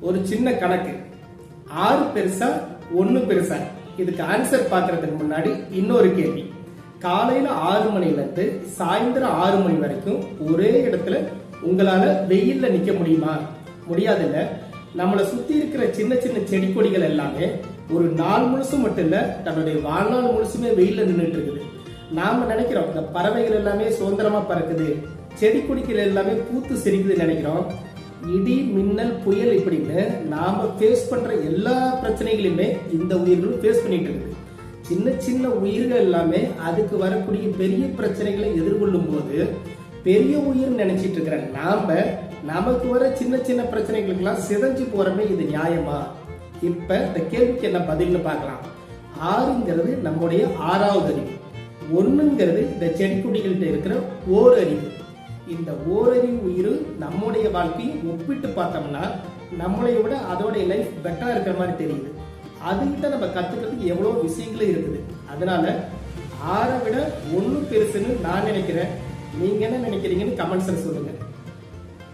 ஒரு சின்ன கணக்கு. ஆறு பெருசா ஒன்னு பெருசா. இதுக்கு ஆன்சர் பாக்குறதுக்கு முன்னாடி இன்னொரு கேள்வி. காலையில ஆறு மணில இருந்து சாயந்தரம் ஆறு மணி வரைக்கும் ஒரே இடத்துல உங்களால வெயில்ல நிக்க முடியுமா? முடியாதுல்ல. நம்மளை சுத்தி இருக்கிற சின்ன சின்ன செடி கொடிகள் எல்லாமே ஒரு நாள் முழுசும் மட்டும் இல்ல தன்னுடைய வாழ்நாள் முழுசுமே வெயில்ல நின்றுட்டு இருக்குது. நாம நினைக்கிறோம் இந்த பறவைகள் எல்லாமே சுதந்திரமா பறக்குது. செடி கொடிகள் எல்லாமே பூத்து சிரிக்குதுன்னு நினைக்கிறோம். இடி மின்னல் புயல் இப்படின்னு நாம ஃபேஸ் பண்ற எல்லா பிரச்சனைகளையுமே இந்த உயிர்களும் ஃபேஸ் பண்ணிட்டு இருக்குது. சின்ன சின்ன உயிர்கள் எல்லாமே அதுக்கு வரக்கூடிய பெரிய பிரச்சனைகளை எதிர்கொள்ளும் போது பெரிய உயிர் நினைச்சிட்டு இருக்கிற நாம நமக்கு வர சின்ன சின்ன பிரச்சனைகளுக்கெல்லாம் சிதைஞ்சு போறமே இது நியாயமா? இப்ப இந்த கேள்விக்கு என்ன பதில்னு பார்க்கலாம். ஆறுங்கிறது நம்முடைய ஆறாவது அறிவு. ஒண்ணுங்கிறது இந்த செடி கொடிகள்கிட்ட இருக்கிற ஓரறிவு இந்த ஓரறிவு உயிர் நம்முடைய வாழ்க்கையை ஒப்பிட்டு பார்த்தோம்னா நம்மளைய விட அதோடைய லைஃப் பெட்டராக இருக்கிற மாதிரி தெரியுது. அதுகிட்ட நம்ம கற்றுக்கிறதுக்கு எவ்வளோ விஷயங்களும் இருக்குது. அதனால ஆறை விட ஒன்று பெருசுன்னு நான் நினைக்கிறேன். நீங்கள் என்ன நினைக்கிறீங்கன்னு கமெண்ட்ஸில் சொல்லுங்கள்